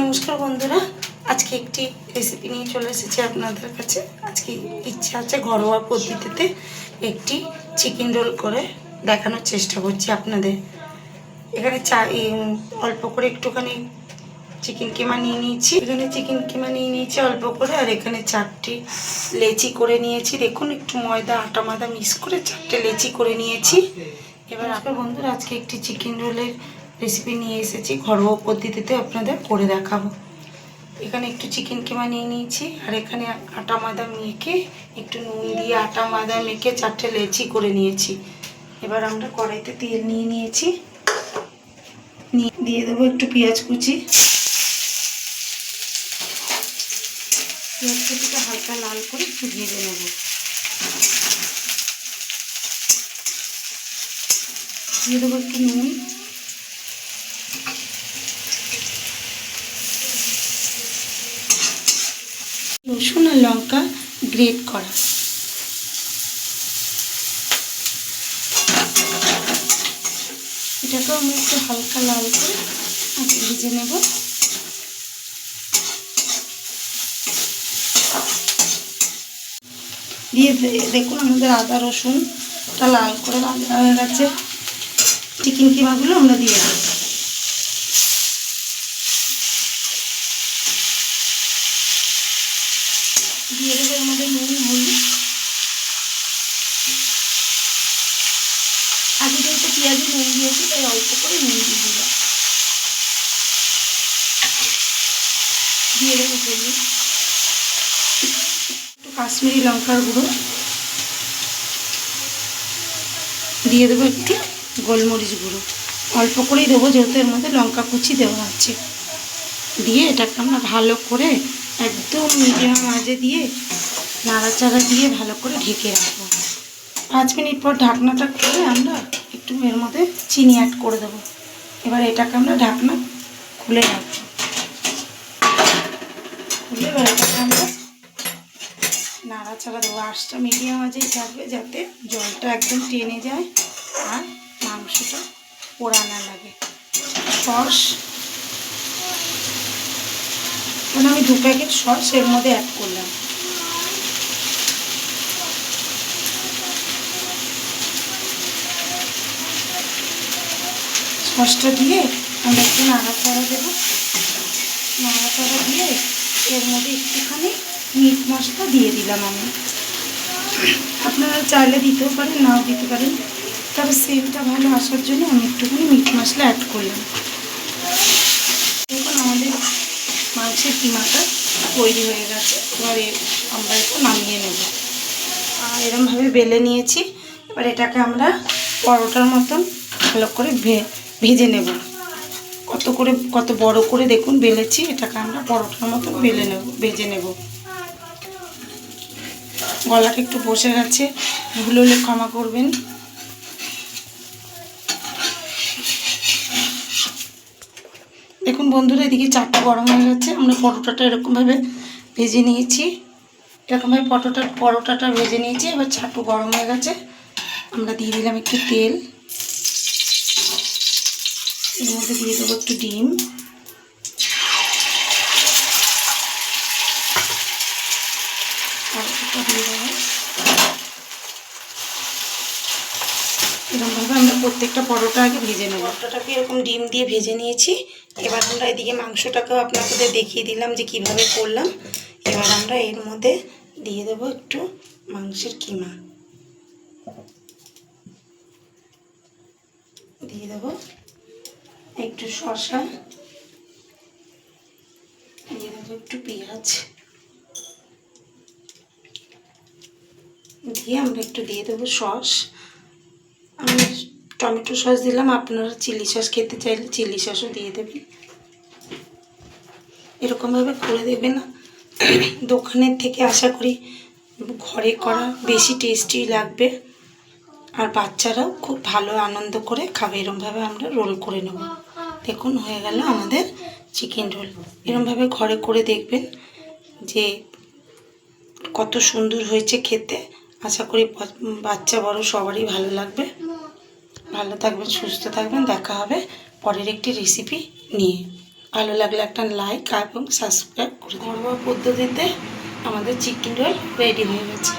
নমস্কার বন্ধুরা, আজকে একটি রেসিপি নিয়ে চলে এসেছি আপনাদের কাছে। আজকে ইচ্ছে আছে ঘরোয়া পদ্ধতিতে একটি চিকেন রোল করে দেখানোর চেষ্টা করছি আপনাদের। এখানে চা অল্প করে একটুখানি চিকেন কিমা নিয়ে নিয়েছি। এখানে চিকেন কিমা নিয়ে নিয়েছি অল্প করে, আর এখানে চারটি লেচি করে নিয়েছি। দেখুন, একটু ময়দা, আটা মাদা মিক্স করে চারটে লেচি করে নিয়েছি। এবার আপনার বন্ধুরা, আজকে একটি চিকেন রোলের রেসিপি নিয়ে এসেছি, ঘরোয়া পদ্ধতিতে আপনাদের করে দেখাবো। এখানে একটু চিকেন কিমা নিয়ে নিয়েছি, আর এখানে আটা মাদা মেখে, একটু নুন দিয়ে আটা মাদা মেখে চারটে লেচি করে নিয়েছি। এবার আমরা কড়াইতে তেল নিয়ে নিয়েছি। নিয়ে দিয়ে দেবো একটু পেঁয়াজ কুচি। পেঁয়াজ কুচিটা হালকা লাল করে একটু ভেজে নেব। দিয়ে দেবো একটু নুন। রসুন আর লঙ্কা গ্রেট করা। এটাকেও আমি একটু হালকা লাল করে আগে ভেজে নেব। দিয়ে দেখুন আমাদের আদা, রসুনটা লাল করে ভাজা হয়ে গেছে। চিকেন কিমাগুলো আমরা দিয়ে দেবো দিয়ে দেবো এর মধ্যে নুন হলুদ আগে যেহেতু পেঁয়াজে নুন দিয়েছি তাই অল্প করে নুন দিয়ে দিয়ে দেবো একটু কাশ্মীরি লঙ্কার গুঁড়ো। দিয়ে দেবো একটু গোলমরিচ গুঁড়ো। অল্প করেই দেবো, যেহেতু এর মধ্যে লঙ্কা কুচি দেওয়া আছে। দিয়ে এটাকে আমরা ভালো করে একদম মিডিয়াম মাঝে দিয়ে নাড়াচাড়া দিয়ে ভালো করে ঢেকে রাখব। পাঁচ মিনিট পর ঢাকনাটা খুলে আমরা একটু এর মধ্যে চিনি অ্যাড করে দেবো। এবার এটাকে আমরা ঢাকনা খুলে রাখব। খুলে এবার এটাকে আমরা নাড়াচাড়া দেবো। আঁচটা মিডিয়াম মাঝেই থাকবে যাতে জলটা একদম টেনে যায় আর মাংসটা পোড়া না লাগে। সস এখন আমি দু প্যাকেট সস এর মধ্যে অ্যাড করলাম। সসটা দিয়ে আমরা একটু নাড়াচাড়া দেবো। নাড়াচাড়া দিয়ে এর মধ্যে একটুখানি মিট মশলা দিয়ে দিলাম আমি। আপনারা চাইলে দিতেও পারেন, নাও দিতে পারেন। তবে সেন্টটা ভালো আসার জন্য আমি একটুখানি মিট মশলা অ্যাড করলাম। দেখুন আমাদের মাংসের কিমাটা তৈরি হয়ে গেছে। এবারে আমরা একটু নামিয়ে নেব। আর এরমভাবে বেলে নিয়েছি। এবার এটাকে আমরা পরোটার মতন ভালো করে ভে- ভেজে নেব। কত করে, কত বড় করে দেখুন বেলেছি, এটাকে আমরা পরোটার মতো বেলে নেব, ভেজে নেব। গলাটা একটু বসে গেছে, ভুল হলে ক্ষমা করবেন। দেখুন বন্ধুরা, এদিকে চারটা গরম হয়ে গেছে, আমরা পরোটাটা এরকমভাবে ভেজে নিয়েছি। এরকমভাবে পটোটা পরোটাটা ভেজে নিয়েছি, এবার চাটু গরম হয়ে গেছে। আমরা দিয়ে দিলাম একটু তেল। এর মধ্যে দিয়ে দেবো একটু ডিম। এরকমভাবে আমরা প্রত্যেকটা পরোটা আগে ভেজে নেব। পরোটাটাকে এরকম ডিম দিয়ে ভেজে নিয়েছি। এবার আমরা এদিকে মাংসটাকেও আপনাদের দেখিয়ে দিলাম যে কীভাবে করলাম। এবার আমরা এর মধ্যে দিয়ে দেবো একটু মাংসের কিমা। দিয়ে দেবো একটু শসা একটু পেঁয়াজ। দিয়ে আমরা একটু দিয়ে দেবো সস। আমি টমেটো সস দিলাম, আপনারা চিলি সস খেতে চাইলে চিলি সসও দিয়ে দেবেন। এরকমভাবে করে দেবে না দোকানের থেকে আশা করি ঘরে করা বেশি টেস্টি লাগবে। আর বাচ্চারাও খুব ভালো আনন্দ করে খাবে এরমভাবে আমরা রোল করে নেব। দেখুন, হয়ে গেল আমাদের চিকেন রোল এরমভাবে ঘরে করে দেখবেন যে কত সুন্দর হয়েছে খেতে। আশা করি বাচ্চা বড় সবারই ভালো লাগবে। ভালো থাকবেন, সুস্থ থাকবেন। দেখা হবে পরের একটি রেসিপি নিয়ে। ভালো লাগলে একটা লাইক এবং সাবস্ক্রাইব করে ঘরোয়া পদ্ধতিতে আমাদের চিকেন রোল রেডি হয়ে গেছে।